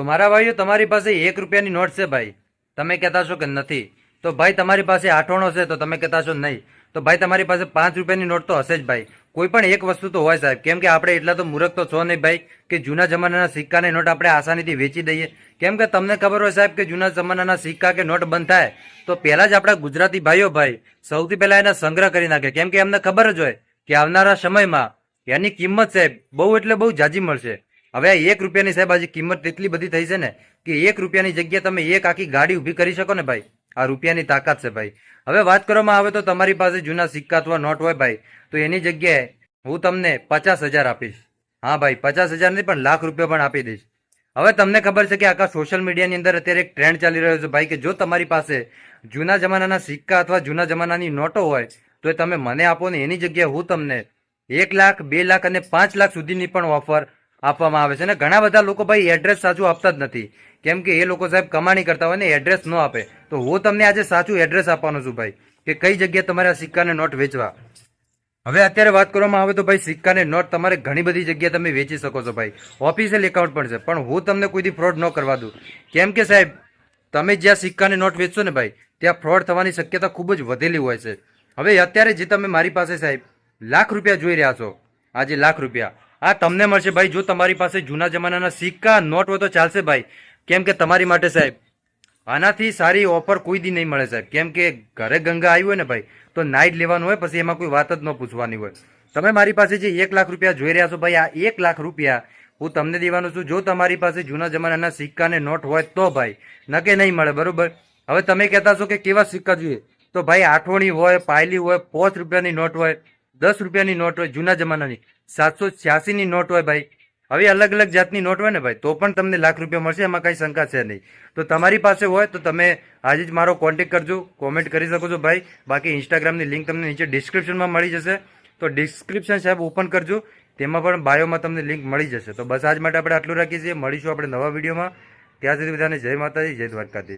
તો મારા ભાઈઓ, તમારી પાસે એક રૂપિયાની નોટ છે ભાઈ. તમે કહેતા છો કે નથી. તો ભાઈ, તમારી પાસે આઠવણો છે તો તમે કહેતા છો નહીં. તો ભાઈ, તમારી પાસે પાંચ રૂપિયાની નોટ તો હશે જ ભાઈ. કોઈ પણ એક વસ્તુ તો હોય સાહેબ. કેમ કે આપણે એટલા તો મૂર્ખ તો છો નહીં ભાઈ કે જૂના જમાનાના સિક્કાની નોટ આપણે આસાનીથી વેચી દઈએ. કેમ કે તમને ખબર હોય સાહેબ કે જૂના જમાનાના સિક્કા કે નોટ બંધ થાય, તો પહેલા જ આપણા ગુજરાતી ભાઈઓ ભાઈ સૌથી પહેલા એના સંગ્રહ કરી નાખે. કેમ કે એમને ખબર જ હોય કે આવનારા સમયમાં એની કિંમત સાહેબ બહુ એટલે બહુ જાજી મળશે. હવે એક રૂપિયાની સાહેબ આજે કિંમત એટલી બધી થઈ છે ને કે એક રૂપિયાની જગ્યાએ તમે એક આખી ગાડી ઊભી કરી શકો ને ભાઈ. આ રૂપિયાની તાકાત છે ભાઈ. હવે વાત કરવામાં આવે તો તમારી પાસે જૂના સિક્કા અથવા નોટ હોય ભાઈ, તો એની જગ્યાએ હું તમને પચાસ હજાર આપીશ. હા ભાઈ, પચાસ હજાર નહીં, પણ લાખ રૂપિયા પણ આપી દઈશ. હવે તમને ખબર છે કે આખા સોશિયલ મીડિયાની અંદર અત્યારે એક ટ્રેન્ડ ચાલી રહ્યો છે ભાઈ, કે જો તમારી પાસે જૂના જમાનાના સિક્કા અથવા જૂના જમાનાની નોટો હોય, તો તમે મને આપો ને એની જગ્યાએ હું તમને એક લાખ, બે લાખ અને પાંચ લાખ સુધીની પણ ઓફર આપવામાં આવે છે. અને ઘણા બધા લોકો ભાઈ એડ્રેસ સાચું આપતા જ નથી. કેમ કે એ લોકો સાહેબ કમાણી કરતા હોય ને એડ્રેસ ન આપે. તો હું તમને આજે સાચું એડ્રેસ આપવાનું છું ભાઈ, કે કઈ જગ્યાએ તમારે આ સિક્કાને નોટ વેચવા. હવે અત્યારે વાત કરવામાં આવે તો ભાઈ સિક્કાને નોટ તમારે ઘણી બધી જગ્યાએ તમે વેચી શકો છો ભાઈ. ઓફિશિયલ એકાઉન્ટ પણ છે. પણ હું તમને કોઈથી ફ્રોડ ન કરવા દઉં. કેમ કે સાહેબ, તમે જ્યાં સિક્કાને નોટ વેચશો ને ભાઈ, ત્યાં ફ્રોડ થવાની શક્યતા ખૂબ જ વધેલી હોય છે. હવે અત્યારે જે તમે મારી પાસે સાહેબ લાખ રૂપિયા જોઈ રહ્યા છો. આજે લાખ રૂપિયા. આ તમને મળશે. ભાઈ, જો તમારી પાસે જૂના જમાનાના સિક્કા નોટ હોય તો ચાલશે ભાઈ. કેમ કે તમારી માટે સાહેબ, આનાથી સારી ઓફર કોઈ દી નહીં મળે સાહેબ. કેમ કે ઘરે ગંગા આવી હોય ને ભાઈ, તો નાઇટ લેવાનું હોય, પછી એમાં કોઈ વાત જ ન પૂછવાની હોય. તમે મારી પાસે જે એક લાખ રૂપિયા જોઈ રહ્યા છો, ભાઈ, આ એક લાખ રૂપિયા હું તમને દેવાનું છું. જો તમારી પાસે જૂના જમાનાના સિક્કા ને નોટ હોય તો ભાઈ, નકે નહીં મળે, બરોબર? હવે તમે કહેતા છો કે કેવા સિક્કા જોઈએ? તો ભાઈ, આઠવણી હોય, પાયલી હોય, પાંચ રૂપિયાની નોટ હોય. દસ રૂપિયાની નોટ હોય, જૂના જમાનાની. સાતસો છ્યાસીની નોટ હોય ભાઈ. હવે અલગ અલગ જાતની નોટ હોય ને ભાઈ, તો પણ તમને લાખ રૂપિયા મળશે, એમાં કાંઈ શંકા છે નહીં. તો તમારી પાસે હોય તો તમે આજે જ મારો કોન્ટેક કરજો કોમેન્ટ કરી શકો છો ભાઈ. બાકી ઇન્સ્ટાગ્રામની લિંક તમને નીચે ડિસ્ક્રિપ્શનમાં મળી જશે. તો ડિસ્ક્રિપ્શન સાહેબ ઓપન કરજો, તેમાં પણ બાયોમાં તમને લિંક મળી જશે. તો બસ આજ માટે આપણે આટલું રાખીએ છીએ. મળીશું આપણે નવા વિડીયોમાં. ત્યાં સુધી બધાને જય માતાજી, જય દ્વારકાધીશ.